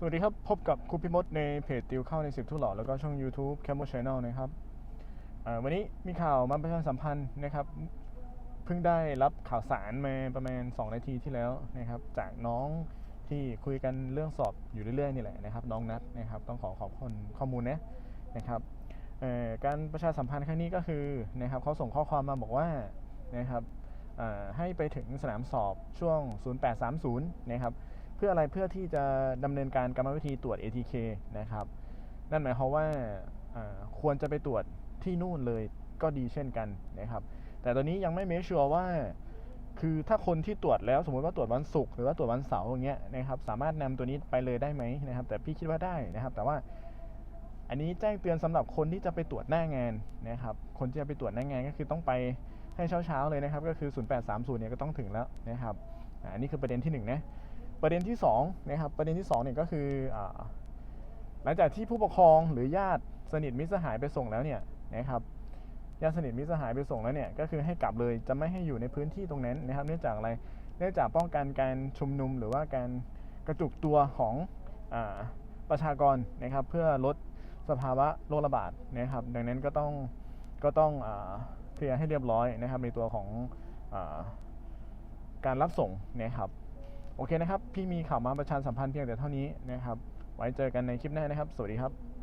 สวัสดีครับ พบกับครูพิมดในเพจติวเข้าในสิบทุกหล่อแล้วก็ช่อง YouTube c a m o Channel นะครับวันนี้มีข่าวมาประชาสัมพันธ์นะครับ เพิ่งได้รับข่าวสารมาประมาณ 2 นาทีที่แล้วนะครับ จากน้องที่คุยกันเรื่องสอบอยู่เรื่อยๆนี่แหละนะครับ น้องนัดนะครับ ต้องขอขอบคุณข้อมูลนะนะครับการประชาสัมพันธ์ครั้งนี้ก็คือนะครับเขาส่งข้อความมาบอกว่านะครับให้ไปถึงสนามสอบช่วง 0830 นะครับ เพื่ออะไรเพื่อที่จะดำเนินการกรรมวิธีตรวจ ATK นะครับ นั่นหมายความว่าควรจะไปตรวจที่นู่นเลยก็ดีเช่นกันนะครับ แต่ตอนนี้ยังไม่เมชัวร์ว่า คือถ้าคนที่ตรวจแล้วสมมติว่าตรวจวันศุกร์หรือว่าตรวจวันเสาร์อย่างเงี้ยนะครับสามารถนำตัวนี้ไปเลยได้ไหมนะครับ แต่พี่คิดว่าได้นะครับ แต่ว่าอันนี้แจ้งเตือนสำหรับคนที่จะไปตรวจหน้างานนะครับ คนที่จะไปตรวจหน้างานก็คือต้องไปให้เช้าๆเลยนะครับ ก็คือ 0830เนี่ยก็ต้องถึงแล้วนะครับอันนี้คือประเด็นที่หนึ่งนะ ประเด็นที่2นะครับประเด็นที่2เนี่ยก็คืออหลังจากที่ผู้ปกครองหรือญาติสนิทมิตรสหายไปส่งแล้วเนี่ยนะครับญาติสนิทมิตรสหายไปส่งแล้วเนี่ยก็คือให้กลับเลยจะไม่ให้อยู่ในพื้นที่ตรงนั้นนะครับ เนื่องจากอะไรเนื่องจากป้องกันการชุมนุมหรือว่าการกระจุกตัวของอประชากรนะครับ เพื่อลดสภาวะโรคระบาดนะครับ ดังนั้นก็ต้องก็ต้องเคลียร์ให้เรียบร้อยนะครับในตัวของอการรับส่งนะครับ โอเคนะครับ พี่มีข่าวมาประชาสัมพันธ์เพียงแต่เท่านี้นะครับ ไว้เจอกันในคลิปหน้านะครับ สวัสดีครับ